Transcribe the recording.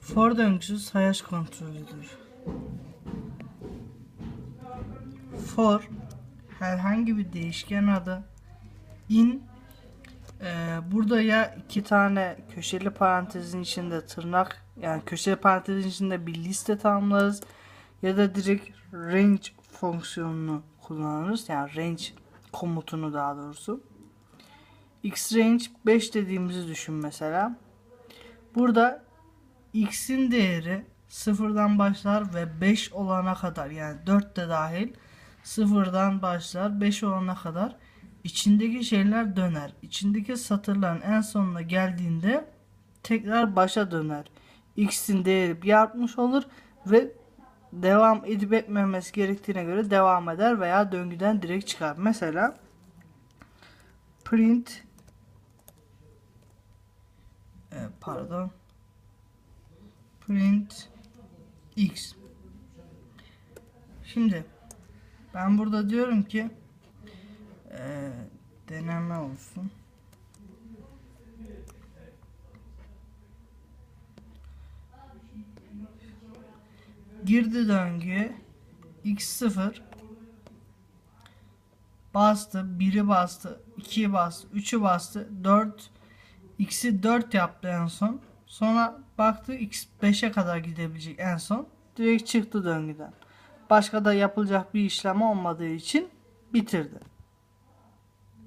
For döngüsü sayaç kontrolüdür. For herhangi bir değişken adı. İn e, burada ya iki tane köşeli parantezin içinde tırnak yani köşeli parantezin içinde bir liste tanımlarız ya da direkt range fonksiyonunu kullanırız yani range komutunu daha doğrusu. X range 5 dediğimizi düşün mesela. Burada x'in değeri sıfırdan başlar ve 5 olana kadar yani 4 de dahil sıfırdan başlar 5 olana kadar içindeki şeyler döner. İçindeki satırların en sonuna geldiğinde tekrar başa döner. X'in değeri bir artmış olur ve devam edip etmemesi gerektiğine göre devam eder veya döngüden direkt çıkar. Mesela print e, pardon print x. Şimdi ben burada diyorum ki e, deneme olsun. Girdi döngüye x0 bastı 1'i bastı 2'yi bastı 3'ü bastı 4 x'i 4 yaptı en son sonra baktı x 5'e kadar gidebilecek en son. Direkt çıktı döngüden. Başka da yapılacak bir işlem olmadığı için bitirdi